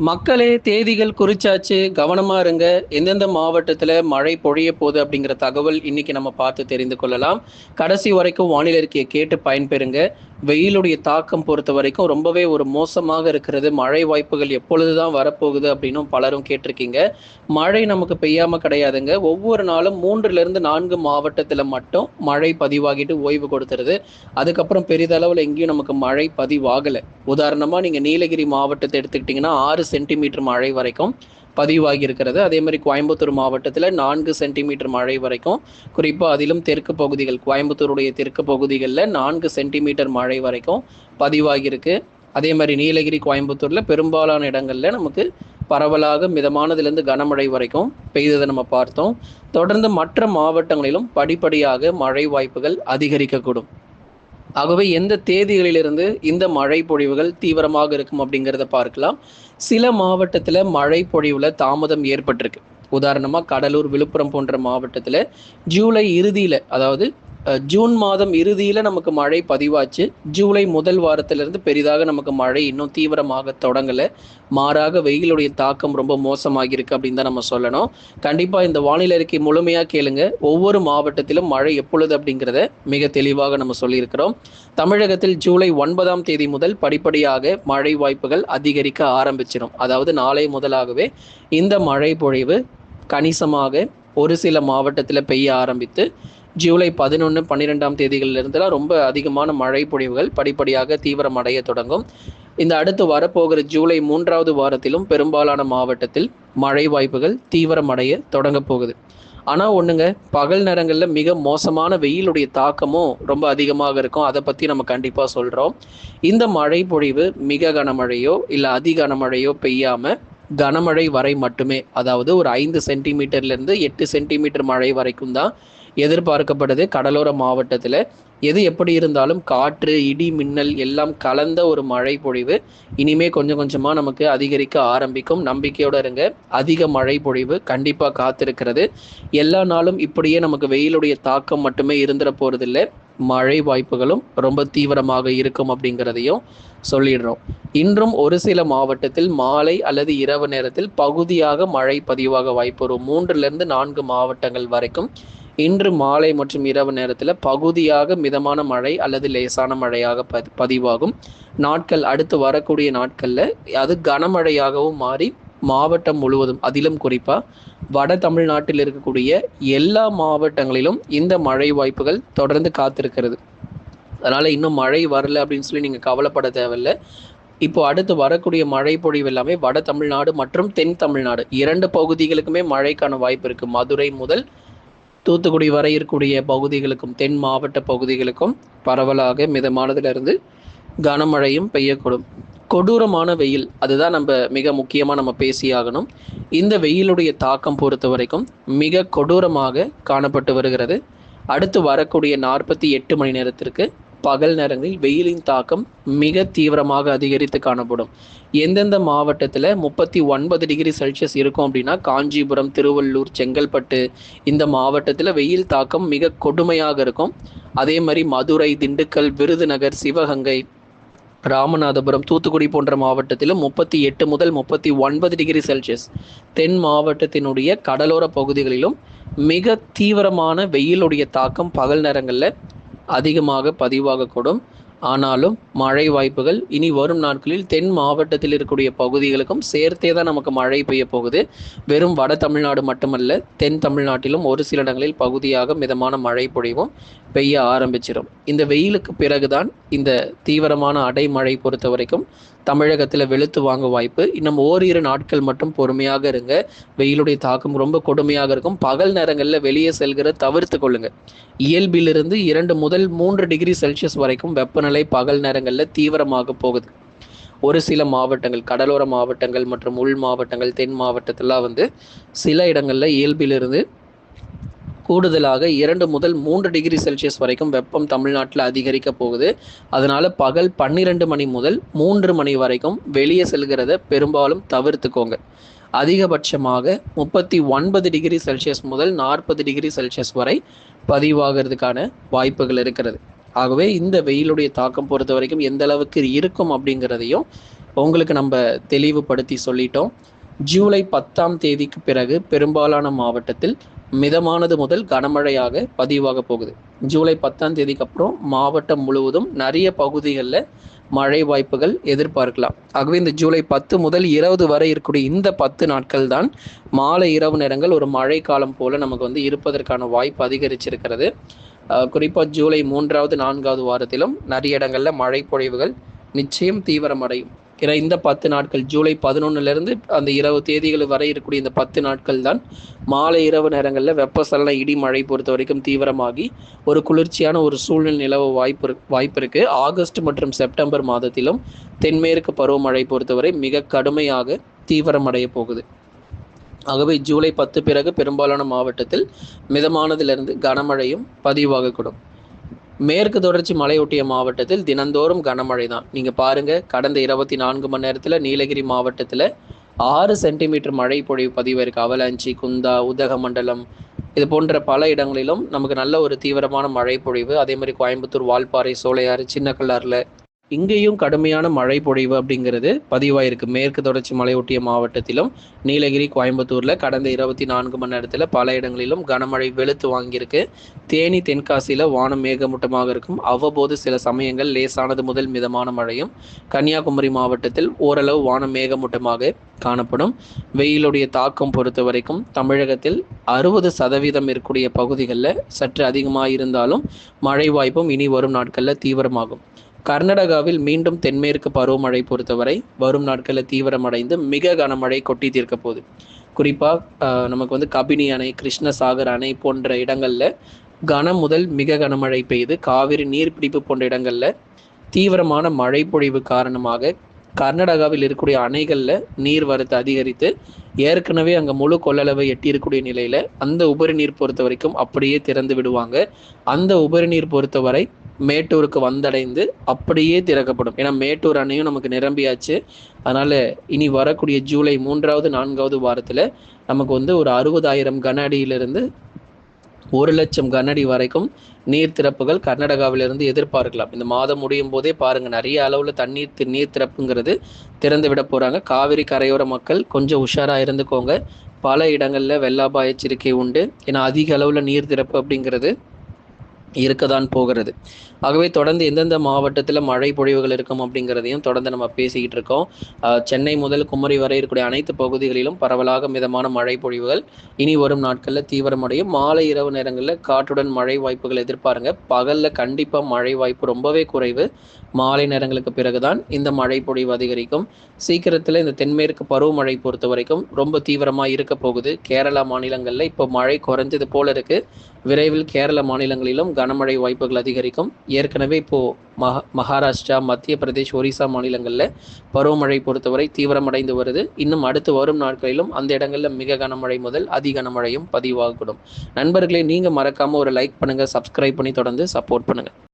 மக்களே தேதிகள் குறிச்சாச்சு. கவனமா இருங்க. எந்தெந்த மாவட்டத்தில் மழை பொழிய போகுது அப்படிங்கிற தகவல் இன்னைக்கு நம்ம பார்த்து தெரிந்து கொள்ளலாம். கடைசி வரைக்கும் வானிலை இருக்கையை கேட்டு பயன்பெறுங்க. வெயிலுடைய தாக்கம் பொறுத்த வரைக்கும் ரொம்பவே ஒரு மோசமாக இருக்கிறது. மழை வாய்ப்புகள் எப்பொழுதுதான் வரப்போகுது அப்படின்னும் பலரும் கேட்டிருக்கீங்க. மழை நமக்கு பெய்யாம கிடையாதுங்க. ஒவ்வொரு நாளும் மூன்றுல இருந்து நான்கு மாவட்டத்தில் மட்டும் மழை பதிவாகிட்டு ஓய்வு கொடுத்துருது. அதுக்கப்புறம் பெரிதளவில் எங்கேயும் நமக்கு மழை பதிவாகலை. உதாரணமாக நீங்கள் நீலகிரி மாவட்டத்தை எடுத்துக்கிட்டிங்கன்னா ஆறு சென்டிமீட்டர் மழை வரைக்கும். பதிவாகி இருக்கிறது அதே மாதிரி கோயம்புத்தூர் மாவட்டத்தில் நான்கு சென்டிமீட்டர் மழை வரைக்கும் குறிப்பாக அதிலும் தெற்கு பகுதிகள் கோயம்புத்தூருடைய தெற்கு பகுதிகளில் நான்கு சென்டிமீட்டர் மழை வரைக்கும் பதிவாகியிருக்கு. அதே மாதிரி நீலகிரி கோயம்புத்தூரில் பெரும்பாலான இடங்களில் நமக்கு பரவலாக மிதமானதுலேருந்து கனமழை வரைக்கும் பெய்ததை நம்ம பார்த்தோம். தொடர்ந்து மற்ற மாவட்டங்களிலும் படிப்படியாக மழை வாய்ப்புகள் அதிகரிக்கக்கூடும். ஆகவே எந்த தேதிகளிலிருந்து இந்த மழை பொழிவுகள் தீவிரமாக இருக்கும் அப்படிங்கிறத பார்க்கலாம். சில மாவட்டத்தில் மழை பொழிவில் தாமதம் ஏற்பட்டிருக்கு. உதாரணமாக கடலூர் விழுப்புரம் போன்ற மாவட்டத்தில் ஜூலை இறுதியில் அதாவது ஜூன் மாதம் இறுதியில் நமக்கு மழை பதிவாச்சு. ஜூலை முதல் வாரத்திலிருந்து பெரிதாக நமக்கு மழை இன்னும் தீவிரமாக தொடங்கலை. மாறாக வெயிலுடைய தாக்கம் ரொம்ப மோசமாகிருக்கு அப்படின்னு தான் நம்ம சொல்லணும். கண்டிப்பாக இந்த வானிலை அறிக்கை முழுமையாக கேளுங்க. ஒவ்வொரு மாவட்டத்திலும் மழை எப்பொழுது அப்படிங்கிறத மிக தெளிவாக நம்ம சொல்லியிருக்கிறோம். தமிழகத்தில் ஜூலை ஒன்பதாம் தேதி முதல் படிப்படியாக மழை வாய்ப்புகள் அதிகரிக்க ஆரம்பிச்சிடும் அதாவது நாளை முதலாகவே இந்த மழை பொழிவு கணிசமாக ஒரு சில மாவட்டத்தில் பெய்ய ஆரம்பித்து ஜூலை பதினொன்று பன்னிரெண்டாம் தேதிகளிலிருந்துலாம் ரொம்ப அதிகமான மழை பொழிவுகள் படிப்படியாக தீவிரமடைய தொடங்கும். இந்த அடுத்து வரப்போகிற ஜூலை மூன்றாவது வாரத்திலும் பெரும்பாலான மாவட்டத்தில் மழை வாய்ப்புகள் தீவிரமடைய தொடங்க போகுது. ஆனால் ஒன்றுங்க பகல் நேரங்களில் மிக மோசமான வெயிலுடைய தாக்கமும் ரொம்ப அதிகமாக இருக்கும். அதை பற்றி நம்ம கண்டிப்பாக சொல்கிறோம் இந்த மழை பொழிவு மிக கனமழையோ இல்லை அதி கனமழையோ பெய்யாமல் கனமழை வரை மட்டுமே அதாவது ஒரு ஐந்து சென்டிமீட்டர்லேருந்து எட்டு சென்டிமீட்டர் மழை வரைக்கும் தான் எதிர்பார்க்கப்படுது கடலோர மாவட்டத்தில். எது எப்படி இருந்தாலும் காற்று இடி மின்னல் எல்லாம் கலந்த ஒரு மழை பொழிவு இனிமே கொஞ்சம் கொஞ்சமாக நமக்கு அதிகரிக்க ஆரம்பிக்கும். நம்பிக்கையோடு இருங்க. அதிக மழை பொழிவு கண்டிப்பாக காத்திருக்கிறது. எல்லா நாளும் இப்படியே நமக்கு வெயிலுடைய தாக்கம் மட்டுமே இருந்துட போகிறதில்ல மழை வாய்ப்புகளும் ரொம்ப தீவிரமாக இருக்கும் அப்படிங்கிறதையும் சொல்லிடுறோம். இன்றும் ஒரு சில மாவட்டத்தில் மாலை அல்லது இரவு நேரத்தில் பகுதியாக மழை பதிவாக வாய்ப்பு வரும். மூன்றிலிருந்து நான்கு மாவட்டங்கள் வரைக்கும் இன்று மாலை மற்றும் இரவு நேரத்தில் பகுதியாக மிதமான மழை அல்லது லேசான மழையாக பதி பதிவாகும். நாட்கள் அடுத்து வரக்கூடிய நாட்களில் அது கனமழையாகவும் மாறி மாவட்டம் முழுவதும் அதிலும் குறிப்பாக வட தமிழ்நாட்டில் இருக்கக்கூடிய எல்லா மாவட்டங்களிலும் இந்த மழை வாய்ப்புகள் தொடர்ந்து காத்திருக்கிறது. அதனால் இன்னும் மழை வரல அப்படின்னு சொல்லி நீங்கள் கவலைப்பட தேவையில்லை. இப்போ அடுத்து வரக்கூடிய மழை பொழிவு எல்லாமே வட தமிழ்நாடு மற்றும் தென் தமிழ்நாடு இரண்டு பகுதிகளுக்குமே மழைக்கான வாய்ப்பு இருக்குது மதுரை முதல் தூத்துக்குடி வரை இருக்கக்கூடிய பகுதிகளுக்கும் தென் மாவட்ட பகுதிகளுக்கும் பரவலாக மிதமானதிலிருந்து கனமழையும் பெய்யக்கூடும். கொடூரமான வெயில். அதுதான் நம்ம மிக முக்கியமாக நம்ம பேசியாகணும். இந்த வெயிலுடைய தாக்கம் பொறுத்த வரைக்கும் மிக கொடூரமாக காணப்பட்டு வருகிறது. அடுத்து வரக்கூடிய நாற்பத்தி எட்டு மணி நேரத்திற்கு பகல் நேரங்களில் வெயிலின் தாக்கம் மிக தீவிரமாக அதிகரித்து காணப்படும். எந்தெந்த மாவட்டத்தில் முப்பத்தி ஒன்பது டிகிரி செல்சியஸ் இருக்கும் அப்படின்னா காஞ்சிபுரம் திருவள்ளூர் செங்கல்பட்டு இந்த மாவட்டத்தில் வெயில் தாக்கம் மிக கொடுமையாக இருக்கும். அதே மாதிரி மதுரை திண்டுக்கல் விருதுநகர் சிவகங்கை ராமநாதபுரம் தூத்துக்குடி போன்ற மாவட்டத்திலும் முப்பத்தி எட்டு முதல் முப்பத்தி ஒன்பது டிகிரி செல்சியஸ். தென் மாவட்டத்தினுடைய கடலோர பகுதிகளிலும் மிக தீவிரமான வெயிலுடைய தாக்கம் பகல் நேரங்களில் அதிகமாக பதிவாகக்கூடும். ஆனாலும் மழை வாய்ப்புகள் இனி வரும் நாட்களில் தென் மாவட்டத்தில் இருக்கக்கூடிய பகுதிகளுக்கும் சேர்த்தே தான் நமக்கு மழை பெய்ய போகுது. வெறும் வட தமிழ்நாடு மட்டுமல்ல தென் தமிழ்நாட்டிலும் ஒரு சில இடங்களில் பகுதியாக மிதமான மழை பொழிவும் பெய்ய ஆரம்பிச்சிடும் இந்த வெயிலுக்கு பிறகுதான் இந்த தீவிரமான அடைமழை பொறுத்த வரைக்கும் தமிழகத்தில் வெளுத்து வாங்க வாய்ப்பு. இன்னும் ஓரிரு நாட்கள் மட்டும் பொறுமையாக இருங்க. வெயிலுடைய தாக்கம் ரொம்ப கொடுமையாக இருக்கும். பகல் நேரங்களில் வெளியே செல்கிற தவிர்த்து கொள்ளுங்க. இயல்பிலிருந்து இரண்டு முதல் மூன்று டிகிரி செல்சியஸ் வரைக்கும் வெப்பநிலை பகல் நேரங்களில் தீவிரமாக போகுது. ஒரு சில மாவட்டங்கள் கடலோர மாவட்டங்கள் மற்றும் உள் மாவட்டங்கள் தென் மாவட்டத்திலாம் வந்து சில இடங்களில் இயல்பிலிருந்து கூடுதலாக இரண்டு முதல் மூன்று டிகிரி செல்சியஸ் வரைக்கும் வெப்பம் தமிழ்நாட்டில் அதிகரிக்க போகுது. அதனால பகல் பன்னிரெண்டு மணி முதல் மூன்று மணி வரைக்கும் வெளியே செல்கிறத பெரும்பாலும் தவிர்த்துக்கோங்க. அதிகபட்சமாக முப்பத்தி ஒன்பது டிகிரி செல்சியஸ் முதல் நாற்பது டிகிரி செல்சியஸ் வரை பதிவாகிறதுக்கான வாய்ப்புகள் இருக்கிறது. ஆகவே இந்த வெயிலுடைய தாக்கம் பொறுத்த வரைக்கும் எந்த அளவுக்கு இருக்கும் அப்படிங்கிறதையும் உங்களுக்கு நம்ம தெளிவுபடுத்தி சொல்லிட்டோம். ஜூலை பத்தாம் தேதிக்கு பிறகு பெரும்பாலான மாவட்டத்தில் மிதமானது முதல் கனமழையாக பதிவாக போகுது. ஜூலை பத்தாம் தேதிக்கு அப்புறம் மாவட்டம் முழுவதும் நிறைய பகுதிகளில் மழை வாய்ப்புகள் எதிர்பார்க்கலாம். ஆகவே இந்த ஜூலை பத்து முதல் இருபது வரை இருக்கக்கூடிய இந்த பத்து நாட்கள் தான் மாலை இரவு நேரங்கள் ஒரு மழை காலம் போல நமக்கு வந்து இருப்பதற்கான வாய்ப்பு அதிகரிச்சிருக்கிறது. குறிப்பாக ஜூலை மூன்றாவது நான்காவது வாரத்திலும் நிறைய இடங்களில் மழை பொழிவுகள் நிச்சயம் தீவிரமடையும். ஏன்னா இந்த பத்து நாட்கள் ஜூலை பதினொன்னுலேருந்து அந்த இரவு தேதிகள் வரை இருக்கக்கூடிய இந்த பத்து நாட்கள் தான் மாலை இரவு நேரங்களில் வெப்பசலன இடி மழை பொறுத்த வரைக்கும் தீவிரமாகி ஒரு குளிர்ச்சியான ஒரு சூழ்நிலை நிலவ வாய்ப்பு வாய்ப்பு இருக்கு. ஆகஸ்ட் மற்றும் செப்டம்பர் மாதத்திலும் தென்மேற்கு பருவமழை பொறுத்தவரை மிக கடுமையாக தீவிரமடைய போகுது. ஆகவே ஜூலை பத்து பிறகு பெரும்பாலான மாவட்டத்தில் மிதமானதிலிருந்து கனமழையும் பதிவாகக்கூடும். மேற்கு தொடர்ச்சி மலையொட்டிய மாவட்டத்தில் தினந்தோறும் கனமழை தான் நீங்கள் பாருங்கள் கடந்த இருபத்தி நான்கு மணி நேரத்தில் நீலகிரி மாவட்டத்தில் ஆறு சென்டிமீட்டர் மழை பொழிவு பதிவாயிருக்கு அவலாஞ்சி குந்தா உதகமண்டலம் இது போன்ற பல இடங்களிலும் நமக்கு நல்ல ஒரு தீவிரமான மழை பொழிவு. அதே மாதிரி கோயம்புத்தூர் வால்பாறை சோலையாறு சின்ன கல்லாரில் இங்கேயும் கடுமையான மழை பொழிவு அப்படிங்கிறது பதிவாயிருக்கு. மேற்கு தொடர்ச்சி மலையொட்டிய மாவட்டத்திலும் நீலகிரி கோயம்புத்தூர்ல கடந்த இருபத்தி நான்கு மணி நேரத்தில் பல இடங்களிலும் கனமழை வெளுத்து வாங்கியிருக்கு. தேனி தென்காசியில வானம் மேகமூட்டமாக இருக்கும். அவ்வப்போது சில சமயங்கள் லேசானது முதல் மிதமான மழையும் கன்னியாகுமரி மாவட்டத்தில் ஓரளவு வானம் மேகமூட்டமாக காணப்படும். வெயிலுடைய தாக்கம் பொறுத்த வரைக்கும் தமிழகத்தில் அறுபது சதவீதம் இருக்கக்கூடிய பகுதிகளில் சற்று அதிகமாக இருந்தாலும் மழை வாய்ப்பும் இனி வரும் நாட்களில் தீவிரமாகும். கர்நாடகாவில் மீண்டும் தென்மேற்கு பருவமழை பொறுத்தவரை வரும் நாட்களில் தீவிரமடைந்து மிக கனமழை கொட்டி தீர்க்க போகுது. குறிப்பாக நமக்கு வந்து கபினி அணை கிருஷ்ணசாகர் அணை போன்ற இடங்களில் கனம் முதல் மிக கனமழை பெய்து காவிரி நீர்பிடிப்பு போன்ற இடங்களில் தீவிரமான மழை பொழிவு காரணமாக கர்நாடகாவில் இருக்கக்கூடிய அணைகளில் நீர் வரத்து அதிகரித்து ஏற்கனவே அங்கே முழு கொள்ளளவை எட்டியிருக்கக்கூடிய நிலையில் அந்த உபரி நீர் பொறுத்த வரைக்கும் அப்படியே திறந்து விடுவாங்க. அந்த உபரி நீர் பொறுத்தவரை மேட்டூருக்கு வந்தடைந்து அப்படியே திறக்கப்படும். ஏன்னா மேட்டூர் அணையும் நமக்கு நிரம்பியாச்சு. அதனால இனி வரக்கூடிய ஜூலை மூன்றாவது நான்காவது வாரத்தில் நமக்கு வந்து ஒரு அறுபதாயிரம் கன அடியிலிருந்து ஒரு லட்சம் கனஅடி வரைக்கும் நீர் திறப்புகள் கர்நாடகாவிலிருந்து எதிர்பார்க்கலாம். இந்த மாதம் முடியும் போதே பாருங்க நிறைய அளவுல தண்ணீர் நீர் திறப்புங்கிறது திறந்து விட போறாங்க. காவிரி கரையோர மக்கள் கொஞ்சம் உஷாரா இருந்துக்கோங்க. பல இடங்கள்ல வெள்ளாபாய எச்சரிக்கை உண்டு. ஏன்னா அதிக அளவுல நீர் திறப்பு அப்படிங்கிறது இருக்கதான் போகிறது. ஆகவே தொடர்ந்து எந்தெந்த மாவட்டத்தில் மழை பொழிவுகள் இருக்கும் அப்படிங்கிறதையும் தொடர்ந்து நம்ம பேசிக்கிட்டு இருக்கோம். சென்னை முதல் குமரி வரை இருக்கக்கூடிய அனைத்து பகுதிகளிலும் பரவலாக மிதமான மழை பொழிவுகள் இனி வரும் நாட்களில் தீவிரமடையும். மாலை இரவு நேரங்களில் காற்றுடன் மழை வாய்ப்புகள் எதிர்பாருங்க. பகலில் கண்டிப்பாக மழை வாய்ப்பு ரொம்பவே குறைவு. மாலை நேரங்களுக்கு பிறகுதான் இந்த மழை பொழிவு அதிகரிக்கும். சீக்கிரத்தில் இந்த தென்மேற்கு பருவமழை பொறுத்த வரைக்கும் ரொம்ப தீவிரமாக இருக்க போகுது. கேரளா மாநிலங்களில் இப்போ மழை குறைஞ்சது போல இருக்கு. விரைவில் கேரள மாநிலங்களிலும் கனமழை வாய்ப்புகள் அதிகரிக்கும். ஏற்கனவே இப்போ மஹ மகாராஷ்டிரா மத்திய பிரதேஷ் ஒரிசா மாநிலங்களில் பருவமழை பொறுத்தவரை தீவிரமடைந்து வருது. இன்னும் அடுத்து வரும் நாட்களிலும் அந்த இடங்களில் மிக கனமழை முதல் அதி கனமழையும் பதிவாகக்கூடும். நண்பர்களே நீங்கள் மறக்காமல் ஒரு லைக் பண்ணுங்கள் சப்ஸ்கிரைப் பண்ணி தொடர்ந்து சப்போர்ட் பண்ணுங்கள்